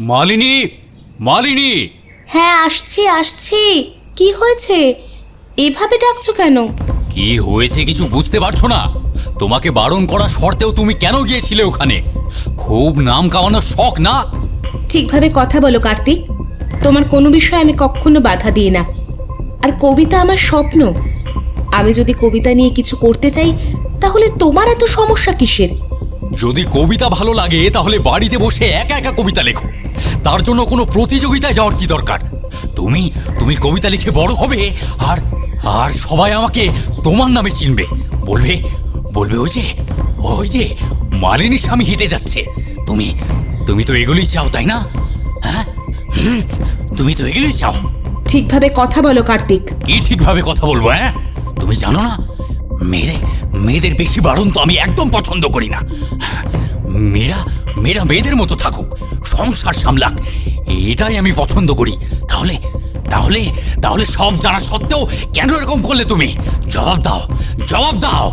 মালিনী মালিনী। হ্যাঁ আসছি আসছি। কি হয়েছে? এভাবে ডাকছো কেন? কি হয়েছে কিছু বুঝতে পারছ না? তোমাকে বারণ করা শর্তেও তুমি কেন গিয়েছিলে ওখানে? খুব নাম কামানোর শখ না? ঠিকভাবে কথা বলো কার্তিক। তোমার কোনো বিষয়ে আমি কখনো বাধা দিই না। আর কবিতা আমার স্বপ্ন। আমি যদি কবিতা নিয়ে কিছু করতে চাই তাহলে তোমার এত সমস্যা কিসের? যদি কবিতা ভালো লাগে তাহলে বাড়িতে বসে একা একা কবিতা লেখো। তার জন্য কোনো প্রতিযোগিতায় যাওয়ার কি দরকার? তুমি তুমি কবিতা লিখে বড় হবে আর আর সবাই আমাকে তোমার নামে চিনবে। বলবে বলবে ওই যে ওই যে মালিনীর স্বামী হেঁটে যাচ্ছে। তুমি তুমি তো এগুলোই চাও তাই না? হ্যাঁ? হুম, তুমি তো এগুলোই চাও। ঠিকভাবে কথা বলো কার্তিক। কি ঠিকভাবে কথা বলব হ্যাঁ? তুমি জানো না মেয়েদের মেয়েদের বেশি বারণ তো আমি একদম পছন্দ করি না। হ্যাঁ, মেয়েরা মেয়েরা মেয়েদের মতো থাকুক। সংসার সামলাক। এটাই আমি পছন্দ করি। তাহলে তাহলে তাহলে সব জানা সত্ত্বেও কেন এরকম করলে তুমি? জবাব দাও জবাব দাও।